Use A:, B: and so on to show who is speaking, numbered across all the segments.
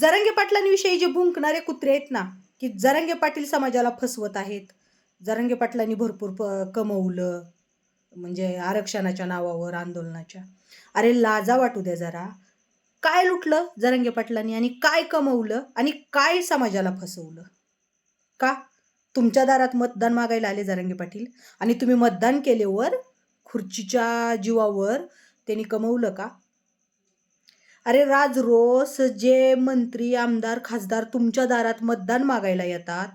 A: जरंगे पाटलांविषयी जे भुंकणारे कुत्रे आहेत ना की जरंगे पाटील समाजाला फसवत आहेत. जरंगे पाटलांनी भरपूर प कमवलं म्हणजे आरक्षणाच्या नावावर आंदोलनाच्या. अरे लाजा वाटू द्या जरा. काय लुटलं जरंगे पाटलांनी आणि काय कमवलं आणि काय समाजाला फसवलं? का? तुमच्या दारात मतदान मागायला आले जरंगे पाटील आणि तुम्ही मतदान केल्यावर खुर्चीच्या जीवावर त्यांनी कमवलं का? अरे राज रोस जे मंत्री आमदार खासदार तुमच्या दारात मतदान मागायला येतात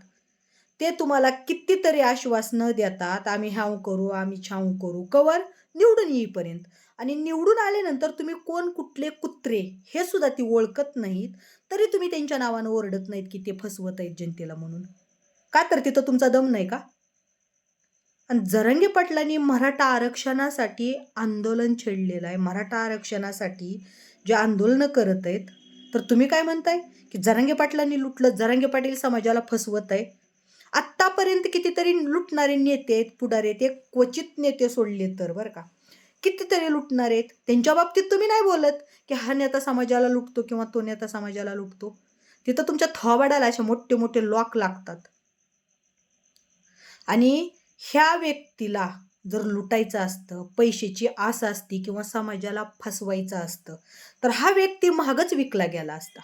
A: ते तुम्हाला कितीतरी आश्वासनं देतात आम्ही ह्याव करू आम्ही छाव करू कवर निवडून येईपर्यंत. आणि निवडून आल्यानंतर तुम्ही कोण कुठले कुत्रे हे सुद्धा ती ओळखत नाहीत तरी तुम्ही त्यांच्या नावानं ओरडत नाहीत की ते फसवत आहेत जनतेला म्हणून. का तर तिथं तुमचा दम नाही का? आणि जरंगे पाटलांनी मराठा आरक्षणासाठी आंदोलन छेडलेलं आहे. मराठा आरक्षणासाठी जे आंदोलनं करत आहेत तर तुम्ही काय म्हणताय? की जरांगे पाटलांनी लुटलं जरांगे पाटील समाजाला फसवत आहे. आत्तापर्यंत कितीतरी लुटणारे नेते आहेत पुढारे आहेत. क्वचित नेते सोडले तर बरं का. कितीतरी लुटणार आहेत. त्यांच्या बाबतीत तुम्ही नाही बोलत की हा नेता समाजाला लुटतो किंवा तो नेता समाजाला लुटतो. तिथं तुमच्या थवाडाला असे मोठे मोठे लॉक लागतात. आणि ह्या व्यक्तीला जर लुटायचं असतं पैशाची आस असती किंवा समाजाला फसवायचं असतं तर हा व्यक्ती महागच विकला गेला असता.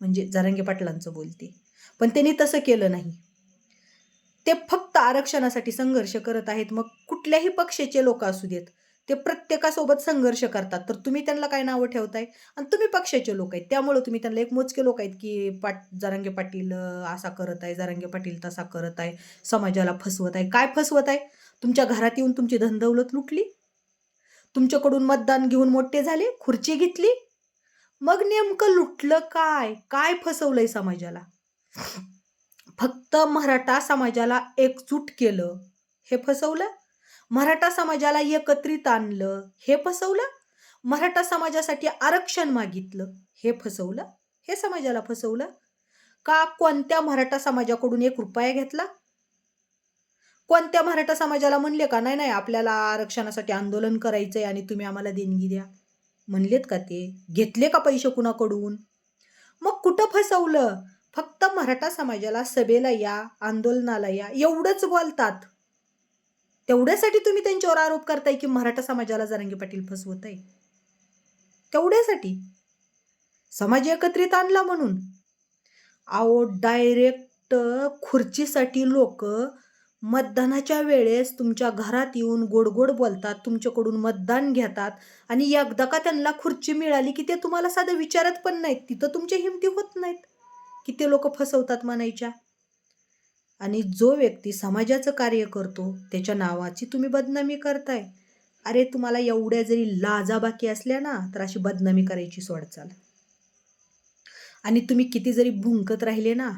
A: म्हणजे जरांगे पाटलांचं बोलते. पण त्यांनी तसं केलं नाही. ते फक्त आरक्षणासाठी संघर्ष करत आहेत. मग कुठल्याही पक्षाचे लोक असू देत ते प्रत्येकासोबत संघर्ष करतात. तर तुम्ही त्यांना काय नावं ठेवताय? आणि तुम्ही पक्षाचे लोक आहेत. त्यामुळे तुम्ही त्यांना एक मोजके लोक आहेत की पाट जरांगे पाटील असा करत आहे जरांगे पाटील तसा करत आहे समाजाला फसवत आहे. काय फसवत आहे? तुमच्या घरात येऊन तुमची धनदौलत लुटली? तुमच्याकडून मतदान घेऊन मोठे झाले? खुर्ची घेतली? मग नेमकं लुटलं काय? काय फसवलंय समाजाला? फक्त मराठा समाजाला एकजूट केलं. हे फसवलं? मराठा समाजाला एकत्रित आणलं हे फसवलं? मराठा समाजासाठी आरक्षण मागितलं हे फसवलं? हे समाजाला फसवलं? का कोणत्या मराठा समाजाकडून एक रुपया घेतला? कोणत्या मराठा समाजाला म्हणले का नाही नाही आपल्याला आरक्षणासाठी आंदोलन करायचंय आणि तुम्ही आम्हाला देणगी द्या. म्हणलेत का ते? घेतले का पैसे कुणाकडून? मग कुठं फसवलं? फक्त मराठा समाजाला सभेला या आंदोलनाला या एवढंच बोलतात. तेवढ्यासाठी तुम्ही त्यांच्यावर आरोप करताय की मराठा समाजाला जरांगे पाटील फसवत आहे तेवढ्यासाठी समाज एकत्रित आणला म्हणून? अहो डायरेक्ट खुर्चीसाठी लोक मतदानाच्या वेळेस तुमच्या घरात येऊन गोड गोड बोलतात तुमच्याकडून मतदान घेतात आणि एकदा का त्यांना खुर्ची मिळाली की ते तुम्हाला साधं विचारत पण नाहीत. तिथं तुमच्या हिमती होत नाहीत. की ते लोक फसवतात म्हणायच्या? आणि जो व्यक्ती समाजाचं कार्य करतो त्याच्या नावाची तुम्ही बदनामी करताय. अरे तुम्हाला एवढ्या जरी लाजा बाकी असल्या ना तर अशी बदनामी करायची सोडचाल. आणि तुम्ही किती जरी भुंकत राहिले ना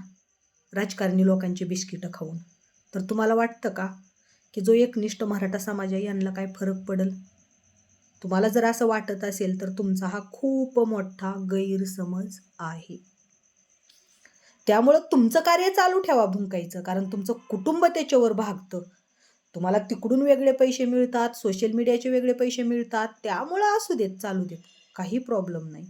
A: राजकारणी लोकांची बिस्किटं खाऊन तर तुम्हाला वाटतं का की जो एकनिष्ठ मराठा समाज आहे यांना काय फरक पडेल? तुम्हाला जर असं वाटत असेल तर तुमचा हा खूप मोठा गैरसमज आहे. त्यामुळं तुमचं कार्य चालू ठेवा भुंकायचं कारण तुमचं कुटुंब त्याच्यावर भागतं. तुम्हाला तिकडून वेगळे पैसे मिळतात सोशल मीडियाचे वेगळे पैसे मिळतात त्यामुळं असू देत चालू देत. काही प्रॉब्लेम नाही.